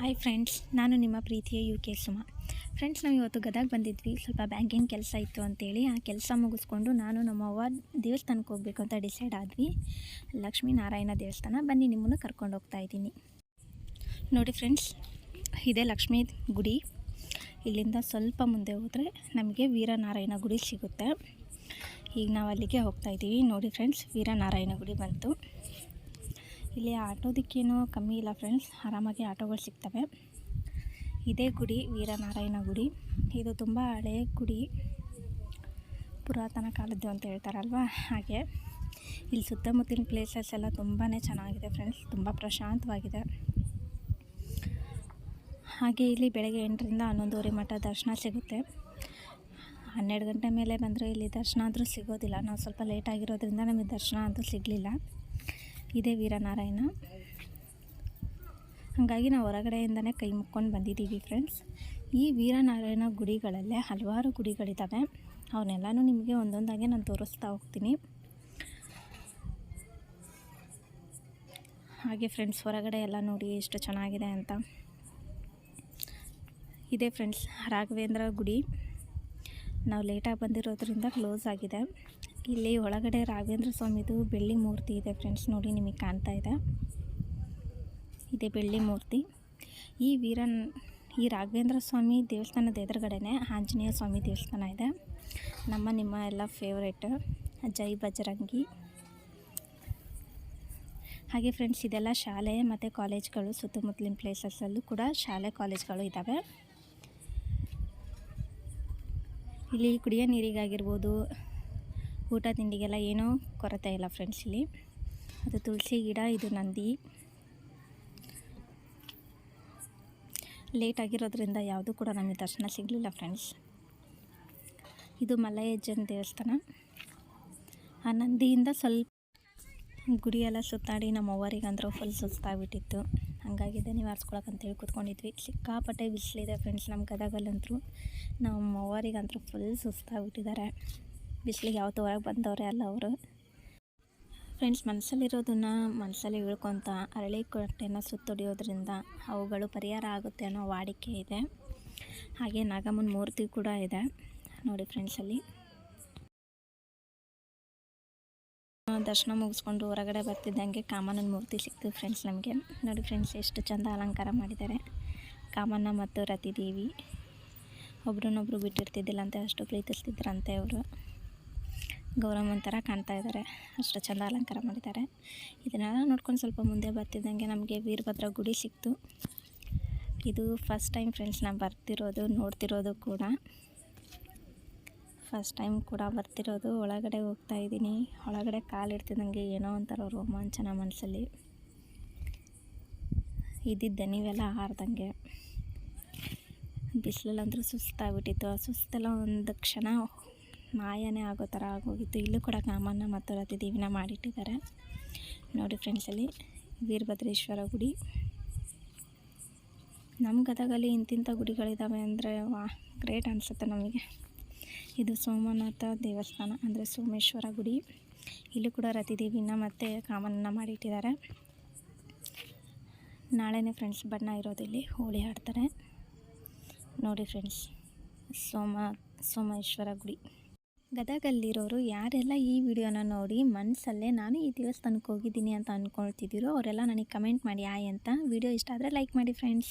Hi friends ನಾನು ನಿಮ್ಮ ಪ್ರೀತಿಯ ಯು ಕೆ ಸುಮ. ಫ್ರೆಂಡ್ಸ್ ನಾವು ಇವತ್ತು ಗದಗ ಬಂದಿದ್ವಿ. ಸ್ವಲ್ಪ ಬ್ಯಾಂಕಿನ ಕೆಲಸ ಇತ್ತು ಅಂತೇಳಿ ಆ ಕೆಲಸ ಮುಗಿಸ್ಕೊಂಡು ನಾನು ನಮ್ಮ ಅವ್ವ ದೇವಸ್ಥಾನಕ್ಕೆ ಹೋಗ್ಬೇಕು ಅಂತ ಡಿಸೈಡ್ ಆದ್ವಿ. ಲಕ್ಷ್ಮೀ ನಾರಾಯಣ ದೇವಸ್ಥಾನ. ಬನ್ನಿ, ನಿಮ್ಮನ್ನು ಕರ್ಕೊಂಡು ಹೋಗ್ತಾ ಇದ್ದೀನಿ. ನೋಡಿ ಫ್ರೆಂಡ್ಸ್ ಇದೇ ಲಕ್ಷ್ಮೀ ಗುಡಿ. ಇಲ್ಲಿಂದ ಸ್ವಲ್ಪ ಮುಂದೆ ಹೋದರೆ ನಮಗೆ ವೀರನಾರಾಯಣ ಗುಡಿ ಸಿಗುತ್ತೆ. ಈಗ ನಾವು ಅಲ್ಲಿಗೆ ಹೋಗ್ತಾ ಇದ್ದೀವಿ. ನೋಡಿ ಫ್ರೆಂಡ್ಸ್ ವೀರನಾರಾಯಣ ಗುಡಿ ಬಂತು. ಇಲ್ಲಿ ಆಟೋದಕ್ಕೇನೂ ಕಮ್ಮಿ ಇಲ್ಲ ಫ್ರೆಂಡ್ಸ್ ಆರಾಮಾಗಿ ಆಟೋಗಳು ಸಿಗ್ತವೆ. ಇದೇ ಗುಡಿ, ವೀರನಾರಾಯಣ ಗುಡಿ. ಇದು ತುಂಬ ಹಳೆಯ ಗುಡಿ. ಪುರಾತನ ಕಾಲದ್ದು ಅಂತ ಹೇಳ್ತಾರಲ್ವ? ಹಾಗೆ ಇಲ್ಲಿ ಸುತ್ತಮುತ್ತಲಿನ ಪ್ಲೇಸಸ್ ಎಲ್ಲ ತುಂಬಾ ಚೆನ್ನಾಗಿದೆ ಫ್ರೆಂಡ್ಸ್ ತುಂಬ ಪ್ರಶಾಂತವಾಗಿದೆ. ಹಾಗೆ ಇಲ್ಲಿ ಬೆಳಗ್ಗೆ ಎಂಟರಿಂದ ಹನ್ನೊಂದುವರೆ ಮಠ ದರ್ಶನ ಸಿಗುತ್ತೆ. ಹನ್ನೆರಡು ಗಂಟೆ ಮೇಲೆ ಬಂದರೆ ಇಲ್ಲಿ ದರ್ಶನ ಆದರೂ ಸಿಗೋದಿಲ್ಲ. ನಾವು ಸ್ವಲ್ಪ ಲೇಟ್ ಆಗಿರೋದ್ರಿಂದ ನಮಗೆ ದರ್ಶನ ಅಂತೂ ಸಿಗಲಿಲ್ಲ. ಇದೇ ವೀರನಾರಾಯಣ. ಹಾಗಾಗಿ ನಾವು ಹೊರಗಡೆಯಿಂದನೇ ಕೈ ಮುಕ್ಕೊಂಡು ಬಂದಿದ್ದೀವಿ ಫ್ರೆಂಡ್ಸ್ ಈ ವೀರನಾರಾಯಣ ಗುಡಿಗಳಲ್ಲೇ ಹಲವಾರು ಗುಡಿಗಳಿದ್ದಾವೆ ಅವನ್ನೆಲ್ಲನೂ ನಿಮಗೆ ಒಂದೊಂದಾಗೆ ನಾನು ತೋರಿಸ್ತಾ ಹೋಗ್ತೀನಿ. ಹಾಗೆ ಫ್ರೆಂಡ್ಸ್ ಹೊರಗಡೆ ಎಲ್ಲ ನೋಡಿ ಎಷ್ಟು ಚೆನ್ನಾಗಿದೆ ಅಂತ. ಇದೆ ಫ್ರೆಂಡ್ಸ್ ರಾಘವೇಂದ್ರ ಗುಡಿ. ನಾವು ಲೇಟಾಗಿ ಬಂದಿರೋದ್ರಿಂದ ಕ್ಲೋಸ್ ಆಗಿದೆ. ಇಲ್ಲಿ ಒಳಗಡೆ ರಾಘವೇಂದ್ರ ಸ್ವಾಮಿದು ಬೆಳ್ಳಿ ಮೂರ್ತಿ ಇದೆ ಫ್ರೆಂಡ್ಸ್ ನೋಡಿ ನಿಮಗೆ ಕಾಣ್ತಾ ಇದೆ. ಇದೆ ಬೆಳ್ಳಿ ಮೂರ್ತಿ. ಈ ವೀರನ್, ಈ ರಾಘವೇಂದ್ರ ಸ್ವಾಮಿ ದೇವಸ್ಥಾನದ ಎದುರುಗಡೆನೆ ಆಂಜನೇಯ ಸ್ವಾಮಿ ದೇವಸ್ಥಾನ ಇದೆ. ನಮ್ಮ, ನಿಮ್ಮ ಎಲ್ಲ ಫೇವ್ರೇಟ್ ಜೈ ಬಜರಂಗಿ. ಹಾಗೆ ಫ್ರೆಂಡ್ಸ್ ಇದೆಲ್ಲ ಶಾಲೆ ಮತ್ತು ಕಾಲೇಜ್ಗಳು ಸುತ್ತಮುತ್ತಲಿನ ಪ್ಲೇಸಸ್ಸಲ್ಲೂ ಕೂಡ ಶಾಲೆ ಕಾಲೇಜ್ಗಳು ಇದ್ದಾವೆ ಇಲ್ಲಿ ಕುಡಿಯೋ ನೀರಿಗಾಗಿರ್ಬೋದು, ಊಟ ತಿಂಡಿಗೆಲ್ಲ ಏನೂ ಕೊರತೆ ಇಲ್ಲ ಫ್ರೆಂಡ್ಸ್ ಇಲ್ಲಿ. ಅದು ತುಳಸಿ ಗಿಡ, ಇದು ನಂದಿ. ಲೇಟ್ ಆಗಿರೋದ್ರಿಂದ ಯಾವುದೂ ಕೂಡ ನಮಗೆ ದರ್ಶನ ಸಿಗಲಿಲ್ಲ ಫ್ರೆಂಡ್ಸ್ ಇದು ಮಲಯಜ್ಜನ ದೇವಸ್ಥಾನ. ಆ ನಂದಿಯಿಂದ ಸ್ವಲ್ಪ ಗುಡಿಯೆಲ್ಲ ಸುತ್ತಾಡಿ ನಮ್ಮ ಅವ್ವರಿಗಂದ್ರೆ ಫುಲ್ ಸುಸ್ತಾಗ್ಬಿಟ್ಟಿತ್ತು. ಹಾಗಾಗಿ ಅಂತ ಅಂತೇಳಿ ಕೂತ್ಕೊಂಡಿದ್ವಿ. ಸಿಕ್ಕಾಪಟ್ಟೆ ಬಿಸಿಲಿದೆ ಫ್ರೆಂಡ್ಸ್ ನಮ್ಮ ಗದಗಲ್ಲಂತರೂ. ನಮ್ಮ ಅವ್ವರಿಗಂತೂ ಫುಲ್ ಸುಸ್ತಾಗ್ಬಿಟ್ಟಿದ್ದಾರೆ. ಬಿಸಿಲಿಗೆ ಯಾವತ್ತೂ ಹೊರಗೆ ಬಂದವ್ರೆ ಅಲ್ಲ ಅವರು. ಫ್ರೆಂಡ್ಸ್ ಮನಸ್ಸಲ್ಲಿರೋದನ್ನು ಮನಸ್ಸಲ್ಲಿ ಉಳ್ಕೊತ ಅರಳಿ ಕೊಟ್ಟೆನ ಸುತ್ತೊಡಿಯೋದ್ರಿಂದ ಅವುಗಳು ಪರಿಹಾರ ಆಗುತ್ತೆ ಅನ್ನೋ ವಾಡಿಕೆ ಇದೆ. ಹಾಗೆ ನಾಗಮ್ಮನ ಮೂರ್ತಿ ಕೂಡ ಇದೆ. ನೋಡಿ ಫ್ರೆಂಡ್ಸಲ್ಲಿ ದರ್ಶನ ಮುಗಿಸ್ಕೊಂಡು ಹೊರಗಡೆ ಬರ್ತಿದ್ದಂಗೆ ಕಾಮನನ ಮೂರ್ತಿ ಸಿಕ್ತು ಫ್ರೆಂಡ್ಸ್ ನಮಗೆ. ನೋಡಿ ಫ್ರೆಂಡ್ಸ್ ಎಷ್ಟು ಚಂದ ಅಲಂಕಾರ ಮಾಡಿದ್ದಾರೆ. ಕಾಮಣ್ಣ ಮತ್ತು ರತಿದೇವಿ ಒಬ್ರನ್ನೊಬ್ರು ಬಿಟ್ಟಿರ್ತಿದ್ದಿಲ್ಲ ಅಂತ ಅಷ್ಟು ಪ್ರೀತಿಸ್ತಿದ್ರಂತೆ ಅವರು. ಗೌರಮ್ಮನ ಥರ ಕಾಣ್ತಾ ಇದ್ದಾರೆ. ಅಷ್ಟು ಚೆಂದ ಅಲಂಕಾರ ಮಾಡಿದ್ದಾರೆ. ಇದನ್ನೆಲ್ಲ ನೋಡ್ಕೊಂಡು ಸ್ವಲ್ಪ ಮುಂದೆ ಬರ್ತಿದ್ದಂಗೆ ನಮಗೆ ವೀರಭದ್ರ ಗುಡಿ ಸಿಕ್ತು. ಇದು ಫಸ್ಟ್ ಟೈಮ್ ಫ್ರೆಂಡ್ಸ್ ನಾನು ಬರ್ತಿರೋದು, ನೋಡ್ತಿರೋದು ಕೂಡ. ಫಸ್ಟ್ ಟೈಮ್ ಕೂಡ ಬರ್ತಿರೋದು. ಒಳಗಡೆ ಹೋಗ್ತಾ ಇದ್ದೀನಿ. ಒಳಗಡೆ ಕಾಲಿಡ್ತಿದ್ದಂಗೆ ಏನೋ ಒಂಥರ ರೋಮಾಂಚನ ಮನಸ್ಸಲ್ಲಿ ಇದ್ದಿದ್ದೆ ನೀವೆಲ್ಲ ಹಾರ್ದಂಗೆ ಬಿಸಿಲಲ್ಲಂದ್ರೂ ಸುಸ್ತಾಗ್ಬಿಟ್ಟಿತ್ತು. ಆ ಸುಸ್ತೆಲ್ಲ ಒಂದು ಕ್ಷಣ ಮಾಯನೇ ಆಗೋ ಥರ ಆಗೋಗಿತ್ತು. ಇಲ್ಲೂ ಕೂಡ ಕಾಮಣ್ಣ ಮತ್ತು ದಿವಿನ ಮಾಡಿಟ್ಟಿದ್ದಾರೆ. ನೋಡಿ ಫ್ರೆಂಡ್ಸಲ್ಲಿ ವೀರಭದ್ರೇಶ್ವರ ಗುಡಿ. ನಮ್ಮ ಗದಗಲ್ಲಿ ಇಂತಿಂಥ ಗುಡಿಗಳಿದ್ದಾವೆ ಅಂದರೆ ವಾ ಗ್ರೇಟ್ ಅನಿಸುತ್ತೆ ನಮಗೆ. ಇದು ಸೋಮನಾಥ ದೇವಸ್ಥಾನ, ಅಂದರೆ ಸೋಮೇಶ್ವರ ಗುಡಿ. ಇಲ್ಲೂ ಕೂಡ ರತಿದೇವಿನ ಮತ್ತು ಕಾಮನ್ನ ಮಾಡಿಟ್ಟಿದ್ದಾರೆ ನಾಳೆನೇ ಫ್ರೆಂಡ್ಸ್ ಬಣ್ಣ ಇರೋದಿಲ್ಲಿ ಹೋಳಿ ಆಡ್ತಾರೆ. ನೋಡಿ ಫ್ರೆಂಡ್ಸ್ ಸೋಮ, ಸೋಮೇಶ್ವರ ಗುಡಿ. ಗದಗಲ್ಲಿರೋರು ಯಾರೆಲ್ಲ ಈ ವಿಡಿಯೋನ ನೋಡಿ ಮನಸ್ಸಲ್ಲೇ ನಾನು ಈ ದೇವಸ್ಥಾನಕ್ಕೆ ಹೋಗಿದ್ದೀನಿ ಅಂತ ಅಂದ್ಕೊಳ್ತಿದ್ದೀರೋ ಅವರೆಲ್ಲ ನನಗೆ ಕಮೆಂಟ್ ಮಾಡಿ, ಆಯ್ ಅಂತ. ವಿಡಿಯೋ ಇಷ್ಟ ಆದರೆ ಲೈಕ್ ಮಾಡಿ ಫ್ರೆಂಡ್ಸ್